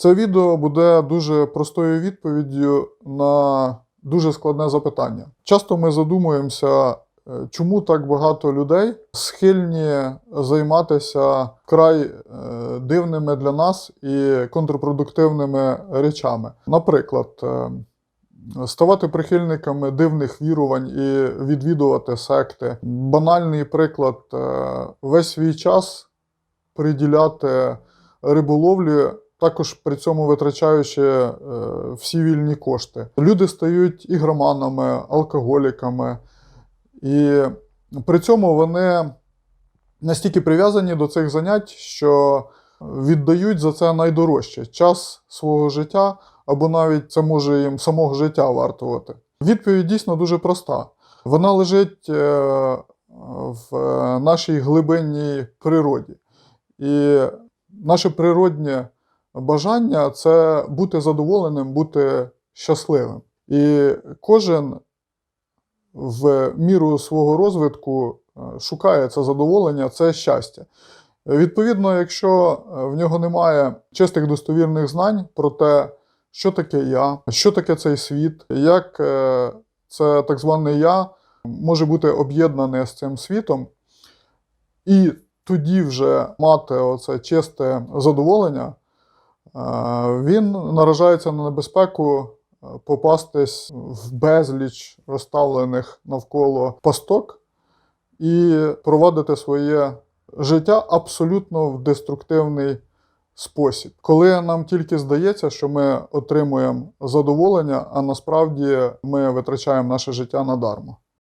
Це відео буде дуже простою відповіддю на дуже складне запитання. Часто ми задумуємося, е, чому так багато людей схильні займатися вкрай е, дивними для нас і контрпродуктивними речами. Наприклад, е, ставати прихильниками дивних вірувань і відвідувати секти. Банальний приклад: весь свій час приділяти риболовлі, також при цьому витрачаючи е, всі вільні кошти. Люди стають ігроманами, алкоголіками, і при цьому вони настільки прив'язані до цих занять, що віддають за це найдорожче час свого життя, або навіть це може їм самого життя вартувати. Відповідь дійсно дуже проста. Вона лежить е, в нашій глибинній природі. І наше природнє бажання це бути задоволеним, бути щасливим. І кожен в міру свого розвитку е, шукає це задоволення, це щастя. Відповідно, якщо е, в нього немає чистих достовірних знань про те, що таке я, що таке цей світ, як е, це так зване я може бути об'єднане з цим світом, і тоді вже мати оце чисте задоволення, він наражається на небезпеку е, попастись в безліч розставлених навколо пасток і проводити своє життя абсолютно в деструктивний спосіб. Коли нам тільки здається, що ми отримуємо задоволення, а насправді ми витрачаємо наше життя надармо.